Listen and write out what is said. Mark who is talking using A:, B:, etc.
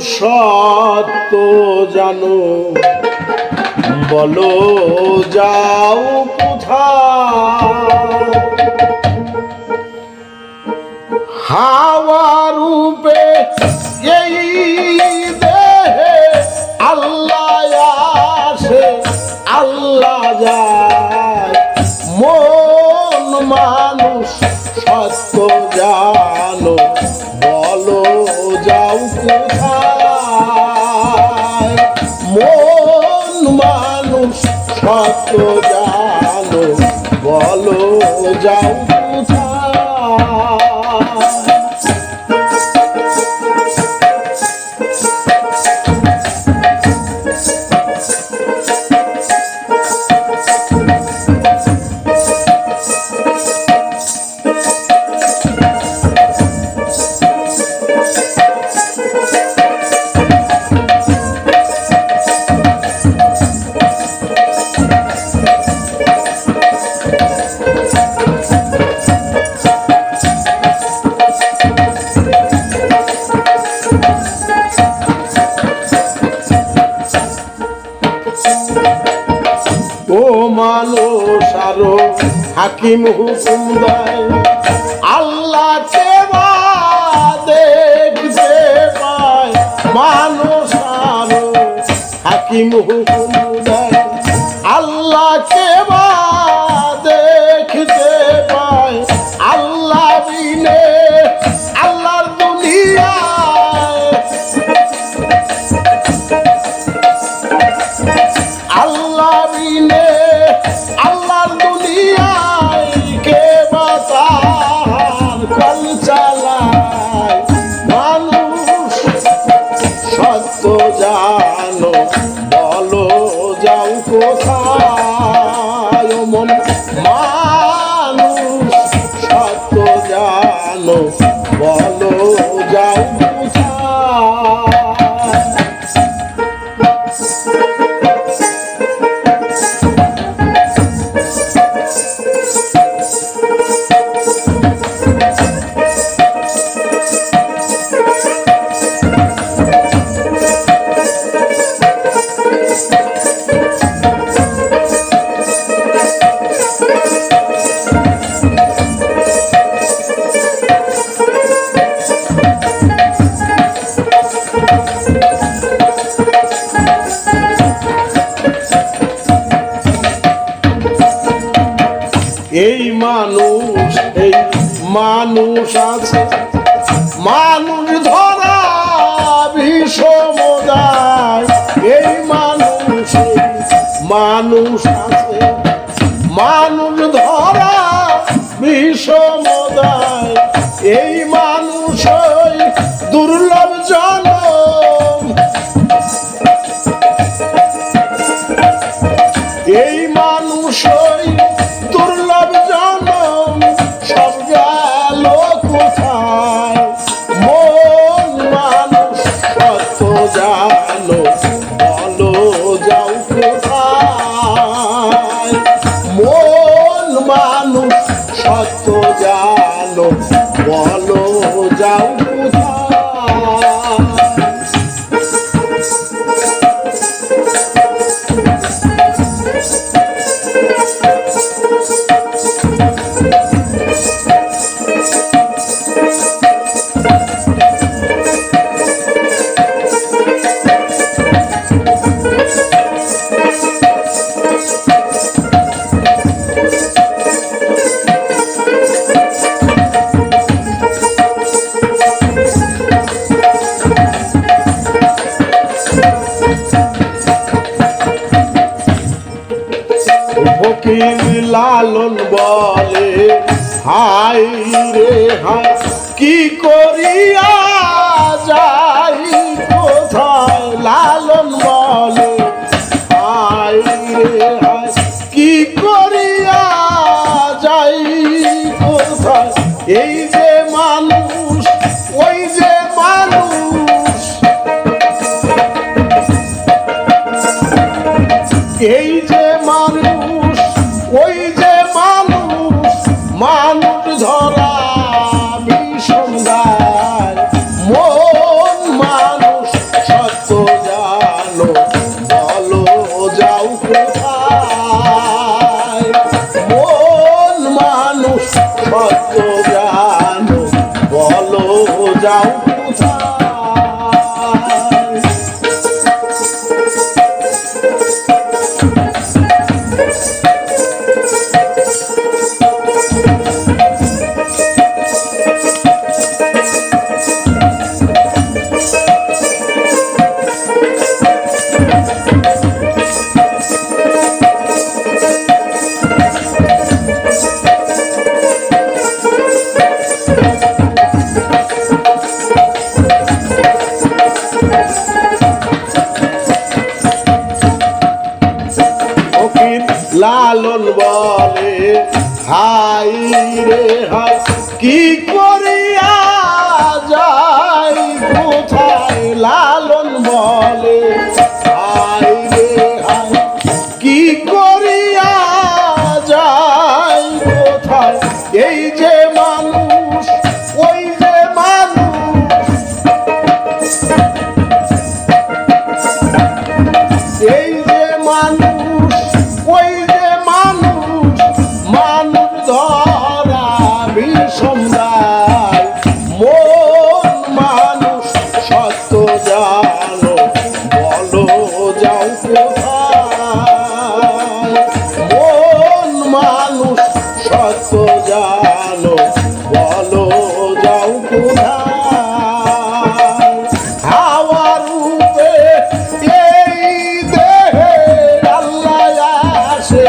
A: সত্য জানো। বলো, যাও কোথায়? হাওয়া রূপে এই দেহে আল্লাহ আসে, আল্লাহ যায়। মন মানুষ সত্য জানো সত্য জানো বলো যাও মানুষ আরও হাকিম হুকুম দেয়। আল্লাহ চেবা দেখতে পায় মানুষ আরও হাকিম হুকুম মানুষ এই মানুষ আছে মানুষ ধরা বিষমদায় এই মানুষ মানুষ আছে হাই রে হাই কি করিয়া যাই কোথায় লালন বলে? হাই রে হাই কি করিয়া যাই কোথায় এই যে ঠোঁট ঝরা ভীষণ গায়। মন মানুষ সত্য জানো, বলো যাও কোথায়? মন মানুষ সত্য জানো, বলো যাও হাই রে হাই, কি করিয়া যাই কোথায় লালন বলে? হাই রে হাই, কি করিয়া যাই কোথায় এই যে সত্য জানো বলো যাও কোথায়? হাওয়ার রূপে এই দেহে আল্লাহ আসে।